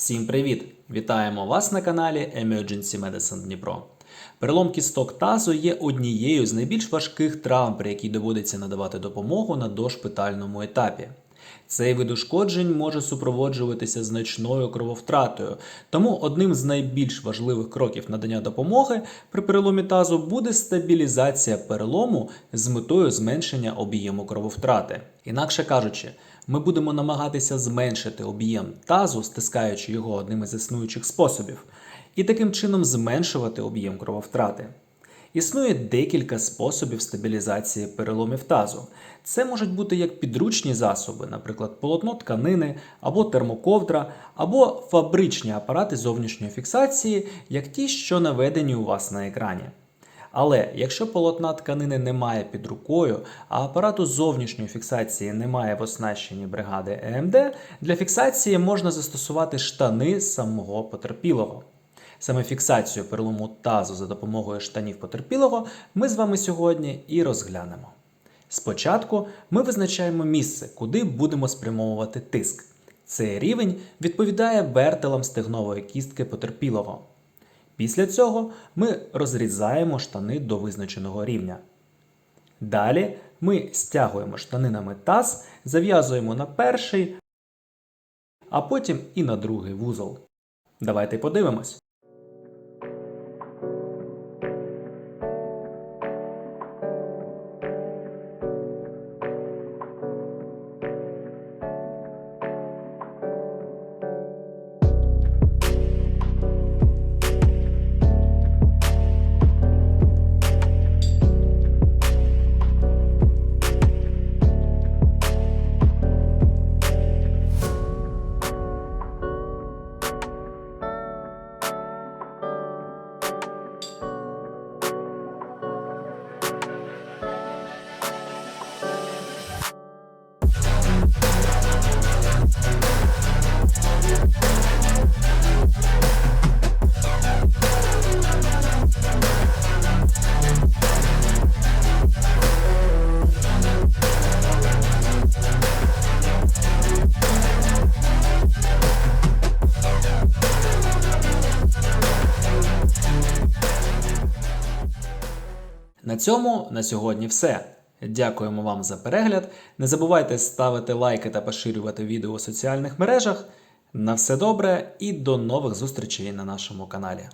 Всім привіт! Вітаємо вас на каналі Emergency Medicine Дніпро. Перелом кісток тазу є однією з найбільш важких травм, при якій доводиться надавати допомогу на дошпитальному етапі. Цей вид ушкоджень може супроводжуватися значною крововтратою, тому одним з найбільш важливих кроків надання допомоги при переломі тазу буде стабілізація перелому з метою зменшення об'єму крововтрати. Інакше кажучи, ми будемо намагатися зменшити об'єм тазу, стискаючи його одним із існуючих способів, і таким чином зменшувати об'єм крововтрати. Існує декілька способів стабілізації переломів тазу. Це можуть бути як підручні засоби, наприклад, полотно тканини або термоковдра, або фабричні апарати зовнішньої фіксації, як ті, що наведені у вас на екрані. Але якщо полотна тканини немає під рукою, а апарату зовнішньої фіксації немає в оснащенні бригади ЕМД, для фіксації можна застосувати штани самого потерпілого. Саме фіксацію перелому тазу за допомогою штанів потерпілого ми з вами сьогодні і розглянемо. Спочатку ми визначаємо місце, куди будемо спрямовувати тиск. Цей рівень відповідає вертелам стегнової кістки потерпілого. Після цього ми розрізаємо штани до визначеного рівня. Далі ми стягуємо штанинами таз, зав'язуємо на перший, а потім і на другий вузол. Давайте подивимось. На цьому на сьогодні все. Дякуємо вам за перегляд. Не забувайте ставити лайки та поширювати відео у соціальних мережах. На все добре і до нових зустрічей на нашому каналі.